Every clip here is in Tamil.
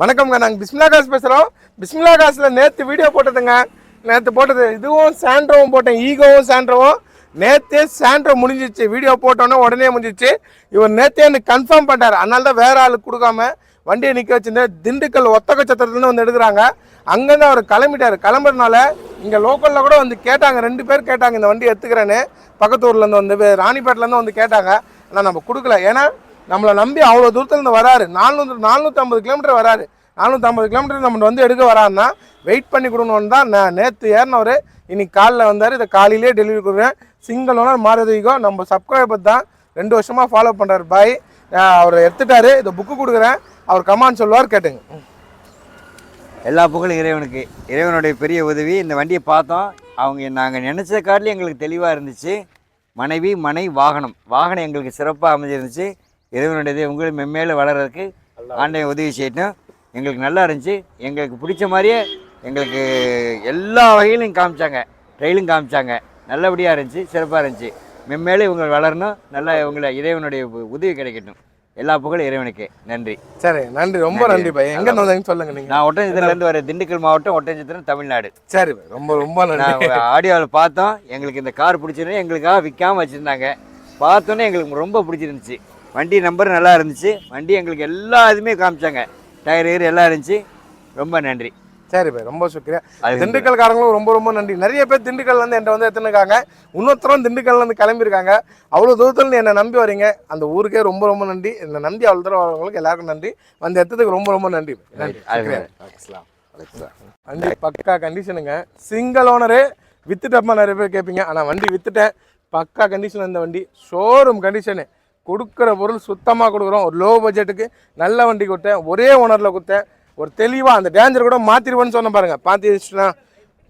வணக்கம்ங்க நாங்கள் பிஸ்மிலா காசு பேசுகிறோம் பிஸ்மிலா காசில் நேற்று வீடியோ போட்டதுங்க. நேற்று போட்டது இதுவும் சாண்ட்ரோவும் போட்டேன். ஈகோவும் சாண்ட்ரோவும். நேற்றே சாண்ட்ரோ முடிஞ்சிச்சு. வீடியோ போட்டோன்னே உடனே முடிஞ்சிச்சு. இவர் நேற்றே எனக்கு கன்ஃபார்ம் பண்ணிட்டார். அதனால தான் வேறு ஆளுக்கு கொடுக்காம வண்டியை நிற்க வச்சுருந்தேன். திண்டுக்கல் ஒத்தக சத்திரத்துலேருந்து வந்து எடுக்கிறாங்க. அங்கேருந்து அவர் கிளம்பிட்டார். கிளம்புறதுனால இங்கே லோக்கலில் கூட வந்து கேட்டாங்க. ரெண்டு பேர் கேட்டாங்க இந்த வண்டி எடுத்துக்கிறேன்னு. பக்கத்து ஊர்லேருந்து வந்து ராணிப்பேட்டிலேருந்து வந்து கேட்டாங்க. ஆனால் நம்ம கொடுக்கல. ஏன்னா நம்மளை நம்பி அவ்வளோ தூரத்துலேருந்து வராரு. நானூறு ஐம்பது கிலோமீட்டர் வராரு. நானூற்றம்பது கிலோமீட்டர் நம்ம வந்து எடுக்க வராருன்னா வெயிட் பண்ணி கொடுக்கணுன்னு தான் நான் நேற்று ஏறினவர் இன்னைக்கு காலைல வந்தார். இதை காலையிலே டெலிவரி கொடுக்குறேன். சிங்கிள் ஓனர் மாறுதிகோ நம்ம சப்ஸ்கிரைபர் தான் ரெண்டு வருஷமாக ஃபாலோ பண்ணுறாரு பாய் அவர் எடுத்துட்டாரு. இதை புக்கு கொடுக்குறேன். அவர் கமான் சொல்லுவார் கேட்டுங்க. எல்லா புகழும் இறைவனுக்கு. இறைவனுடைய பெரிய உதவி. இந்த வண்டியை பார்த்தோம். அவங்க நாங்கள் நினச்ச காட்டிலும் எங்களுக்கு தெளிவாக இருந்துச்சு. மனைவி மனை வாகனம். வாகனம் எங்களுக்கு சிறப்பாக அமைஞ்சிருந்துச்சு. இறைவனுடையது உங்களுக்கு மென்மேலும் வளர்கிறதுக்கு ஆண்டவன் உதவி செய்யட்டும். எங்களுக்கு நல்லா இருந்துச்சு. எங்களுக்கு பிடிச்ச மாதிரியே எங்களுக்கு எல்லா வகையிலும் காமிச்சாங்க. ட்ரெயிலும் காமிச்சாங்க. நல்லபடியாக இருந்துச்சு சிறப்பாக இருந்துச்சு. மென்மேலும் இவங்க வளரணும். நல்லா இவங்களை இறைவனுடைய உதவி கிடைக்கட்டும். எல்லா புகழும் இறைவனுக்கு. நன்றி. சரி நன்றி. ரொம்ப நன்றி. பாய் எங்கே வந்தீங்கன்னு சொல்லுங்க நீங்கள் நான் ஒட்டஞ்சத்திலேருந்து வரேன். திண்டுக்கல் மாவட்டம் ஒட்டஞ்சத்திரம் தமிழ்நாடு. சரி ரொம்ப ரொம்ப நன்றி. நான் ஆடியோவில் பார்த்தோம். எங்களுக்கு இந்த கார் பிடிச்சிருந்து எங்களுக்காக விற்காம வச்சுருந்தாங்க. பார்த்தோன்னே எங்களுக்கு ரொம்ப பிடிச்சிருந்துச்சு. வண்டி நம்பர் நல்லா இருந்துச்சு. வண்டி எங்களுக்கு எல்லா இதுவுமே காமிச்சாங்க. டயர் கீர் எல்லாம் இருந்துச்சு. ரொம்ப நன்றி. சரி பாய் ரொம்ப சுக்கிரியா. அது திண்டுக்கல்காரங்களும் ரொம்ப ரொம்ப நன்றி. நிறைய பேர் திண்டுக்கல்ல இருந்து என்கிட்ட வந்து எடுத்துருக்காங்க இன்னொருத்தரும் திண்டுக்கல்ல இருந்து கிளம்பியிருக்காங்க. அவ்வளோ தூரத்துல என்னை நம்பி வரீங்க. அந்த ஊருக்கே ரொம்ப ரொம்ப நன்றி. என்னை நம்பி அவ்வளோ தூரம் வரவங்களுக்கு எல்லாருக்கும் நன்றி. வந்து எடுத்ததுக்கு ரொம்ப ரொம்ப நன்றி. நன்றி. வண்டி பக்கா கண்டிஷனுங்க சிங்கிள் ஓனரு வித்துட்டப்பா நிறைய பேர் கேட்பீங்க ஆனால் வண்டி வித்துட்டேன். பக்கா கண்டிஷன் இந்த வண்டி ஷோரூம் கண்டிஷனு கொடுக்குற பொருள் சுத்தமாக கொடுக்குறோம். ஒரு லோ பட்ஜெட்டுக்கு நல்ல வண்டி கொடுத்தேன். ஒரே ஓனரில் கொடுத்தேன். ஒரு தெளிவாக அந்த டேஞ்சர் கூட மாற்றிடுவேன்னு சொன்ன பாருங்க. பார்த்துச்சுன்னா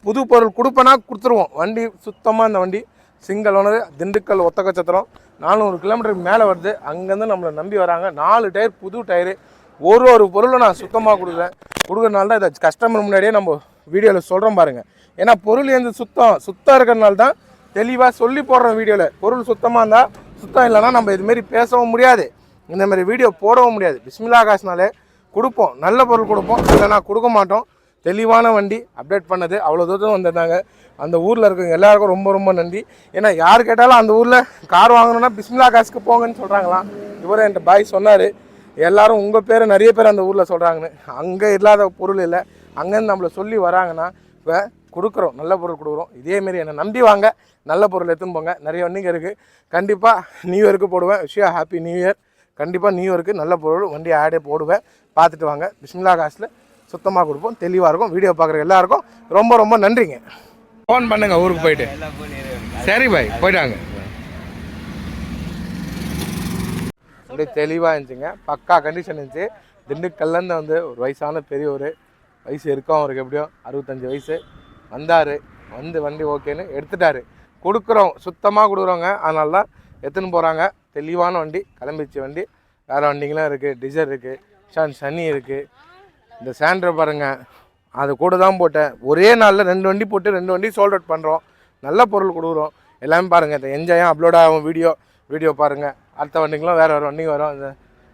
புது பொருள் கொடுப்பேன்னா கொடுத்துருவோம். வண்டி சுத்தமாக அந்த வண்டி. Single owner Dindigul Oddanchatram நானூறு கிலோமீட்டருக்கு மேலே வருது. அங்கேருந்து நம்மளை நம்பி வராங்க. நாலு டயர் புது டயரு ஒரு ஒரு பொருளும் நான் சுத்தமாக கொடுக்குறேன் கொடுக்குறனால தான் இதை கஸ்டமர் முன்னாடியே நம்ம வீடியோவில் சொல்கிறோம் பாருங்கள் ஏன்னா பொருள் எந்த சுத்தம்? சுத்தம் இருக்கிறனால தான் தெளிவாக சொல்லி போடுறோம் வீடியோவில் பொருள் சுத்தமாக இருந்தால் சுத்தம் இல்லைன்னா நம்ம இதுமாரி பேசவும் முடியாது. இந்தமாரி வீடியோ போடவும் முடியாது. பிஸ்மிலா காசுனாலே கொடுப்போம். நல்ல பொருள் கொடுப்போம். இல்லைனா கொடுக்க மாட்டோம். தெளிவான வண்டி அப்டேட் பண்ணது. அவ்வளோ தூரம் வந்திருந்தாங்க. அந்த ஊரில் இருக்கவங்க எல்லாருக்கும் ரொம்ப ரொம்ப நன்றி. ஏன்னா யார் கேட்டாலும் அந்த ஊரில் கார் வாங்கணும்னா பிஸ்மிலா காசுக்கு போங்கன்னு சொல்கிறாங்களாம் இவரும் என்கிட்ட பாய் சொன்னார். எல்லாரும் உங்கள் பேர் நிறைய பேர் அந்த ஊரில் சொல்கிறாங்கன்னு அங்கே இல்லாத பொருள் இல்லை. அங்கேருந்து நம்மளை சொல்லி வராங்கன்னா இப்போ கொடுக்குறோம் நல்ல பொருள் கொடுக்குறோம். இதேமாரி என்னை நம்பி வாங்க நல்ல பொருள் எடுத்துன்னு போங்க. நிறைய வண்டிங்க இருக்குது கண்டிப்பாக நியூ இயருக்கு போடுவேன். Wish you a happy new year கண்டிப்பாக நியூ இயருக்கு நல்ல பொருள் வண்டி ஆடே போடுவேன். பார்த்துட்டு வாங்க. பிஸ்மிலா காசில் சுத்தமாக கொடுப்போம். தெளிவாக இருக்கும். வீடியோ பார்க்குற எல்லாருக்கும் ரொம்ப ரொம்ப நன்றிங்க. ஃபோன் பண்ணுங்க ஊருக்கு போயிட்டு. சரி பாய் போயிட்டாங்க. அப்படியே தெளிவாக இருந்துச்சுங்க. பக்கா கண்டிஷன் இருந்துச்சு. திண்டுக்கல்லேருந்து வந்து ஒரு வயசான பெரியவர். வயசு இருக்கும் அவருக்கு எப்படியும் அறுபத்தஞ்சு வயசு. வந்தார். வந்து வண்டி ஓகேன்னு எடுத்துட்டாரு. கொடுக்குறோம். சுத்தமாக கொடுக்குறோங்க. அதனால தான் எடுத்துன்னு போகிறாங்க தெளிவான வண்டி கிளம்பிச்சு வண்டி. வேறு வண்டிங்களாம் இருக்குது டிசர் இருக்குது ஷான் சனி இருக்குது இந்த சாண்ட்ரை பாருங்கள் அது கூட தான் போட்டேன். ஒரே நாளில் ரெண்டு வண்டி போட்டு ரெண்டு வண்டி சோல்ட் அவுட் பண்ணுறோம் நல்ல பொருள் கொடுக்குறோம். எல்லாமே பாருங்கள் இந்த என்ஜாயும் அப்லோட் ஆகும் வீடியோ வீடியோ பாருங்கள் அடுத்த வண்டிங்களும் வேறு வேறு வண்டிங்க வரும்.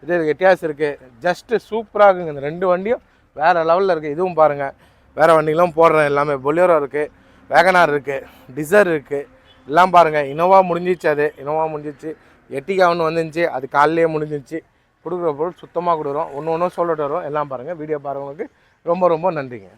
இந்த இது வித்தியாசம் இருக்குது ஜஸ்ட்டு சூப்பராக இருக்குங்க. இந்த ரெண்டு வண்டியும் வேறு லெவலில் இருக்குது இதுவும் பாருங்கள் வேறு வண்டிகளும் போடுறேன் எல்லாமே. பொலியோரோ இருக்குது வேகனார் இருக்குது டிசர் இருக்குது எல்லாம் பாருங்கள் இனோவா முடிஞ்சிச்சு அது. இனோவா முடிஞ்சிச்சு. எட்டிகா ஒன்று வந்துருந்துச்சு. அது காலையிலே முடிஞ்சிச்சு கொடுக்குற பொருள் சுத்தமாக கொடுக்குறோம். ஒன்று ஒன்றும் சொல்லிட்டு வரோம் எல்லாம் பாருங்கள் வீடியோ பாருங்களுக்கு ரொம்ப ரொம்ப நன்றிங்க.